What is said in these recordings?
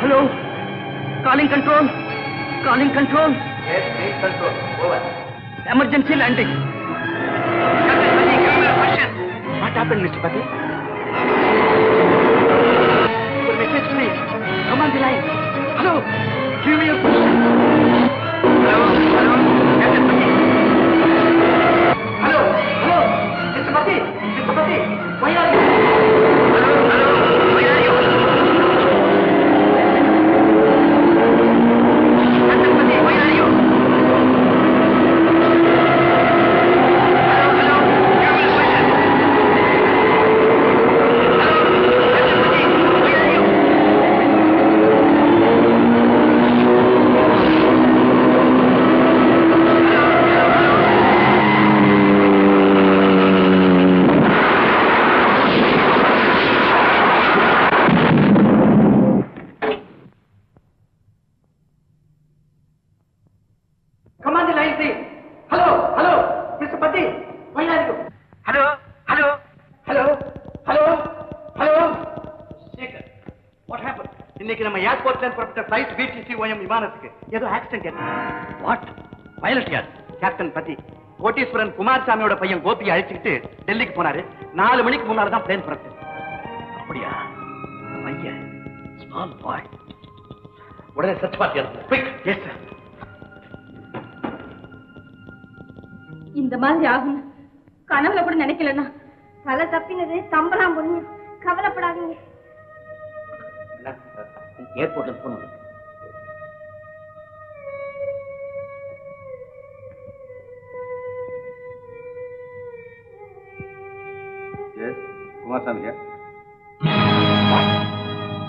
Hello calling control calling control control emergency landing mister Pathi Where are you? Hello, hello, hello, hello, hello. Shaker, what happened? இன்னைக்கு நம்ம ஏர்போர்ட்ல இருந்து புறப்பட்ட flight BDC ஓஎம் விமானத்துக்கு ஏதோ ஆக்சிடென்ட் வாட் பைலட் யார்? கேப்டன் பத்தி கோட்டீஸ்வரன் குமாரசாமியோட பையன் கோபியை அழைச்சிக்கிட்டு டெல்லிக்கு போனாரு. நாலு மணிக்கு முன்னால தான் பிளேன் புறப்பட்டு. அப்படியா? பையன் ஸ்மால் பாய் உடனே எஸ் சார் இந்த மாதிரி ஆகும் கனவுல கூட நினைக்கலண்ணா. தலை தப்பினது தம்பலாம் புண்ணியம் கவலைப்படாதீங்க. ஏர்போர்ட்ல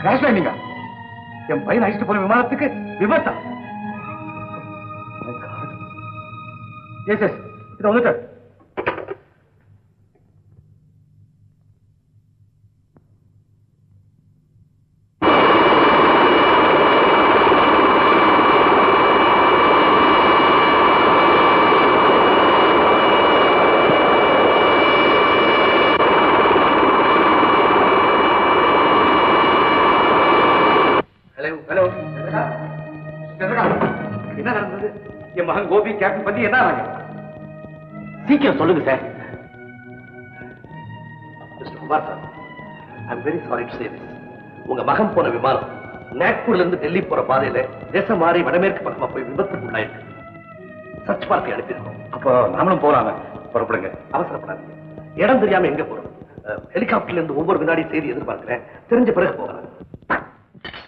கிராஷ் லேண்டிங்கா என் பையன் அழைச்சிட்டு போன விமானத்துக்கு விபத்தா? எஸ் எஸ் இதை வந்துட்டார் என்ன நடந்தது? என் மகன் கோபி கேப்டன் பத்தி என்ன ஆனாங்க சீக்கிரம் சொல்லுங்க sir. Mister Kumar sir I'm very sorry to say உங்க மகன் போன விமானம் நாக்பூர்ல இருந்து டெல்லி போற பாதையில தேசம் மாறி வடமேற்கு பக்கமா போய் விபத்துக்கு உள்ளாயிருக்கு. Search party அனுப்பியிருக்கோம். அப்போ நாமளும் போறாங்க புறப்படுங்க. அவசரப்படாதீங்க. இடம் தெரியாம எங்க போறோம்? ஹெலிகாப்டர்ல இருந்து ஒவ்வொரு வினாடி செய்தி எதிர்பார்க்கிறேன். தெரிஞ்ச பிறகு போகிறேன்